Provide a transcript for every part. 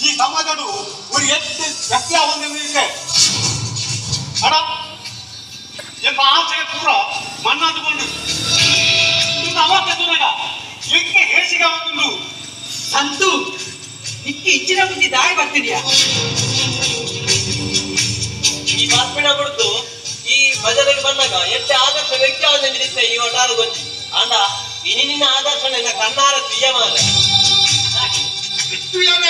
ಈ ಸಮಾಜಡು ஒரு ವ್ಯಕ್ತಿಯ ಹೊಂದಿದೆ ಅಡ ಎಂಬ ಆಸೆ ಪೂರ ಮಣ್ಣಾದುಕೊಂಡು ಇಂದು ಅವಕ್ಕೆ ತುನಗ ಎಂಕೆ ಹೇಸಿಗೆ ಒಂದು ಸಂತು, ನಿಕ್ಕೆ ಇಚ್ಚಿನ ಬುದ್ಧಿ ದಾರಿ ಬರ್ತಿದ್ಯಾ ಈ ಮಾತ್ಪೀಡ ಬಿಡ್ತು ಈ ಭಜನೆಗೆ ಬಂದಾಗ ಎತ್ತೆ ಆದರ್ಶ ವ್ಯಕ್ತಿ ಅವನಿರುತ್ತೆ ಈ ಒಟ್ಟಾರು ಗೊತ್ತಿ. ಅಂದ ಇನಿ ನಿನ್ನ ಆದರ್ಶ ನಿನ್ನ ಕಣ್ಣಾರ ಪ್ರಿಯಮಾನ. ತುಯನಯ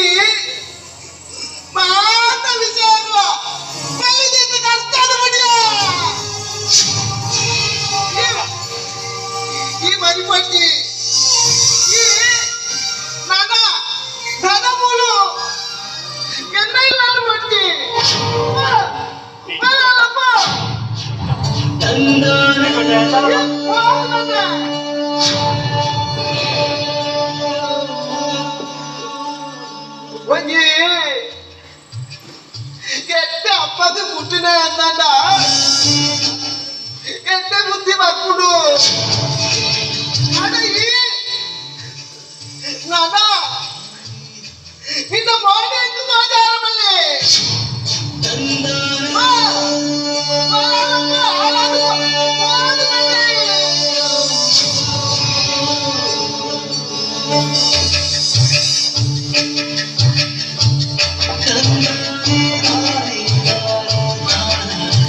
అయిపోయింది എന്റെ അപ്പത് കുട്ടിനെ എന്താണ്ടാ എന്റെ ബുദ്ധി മക്കൂടൂ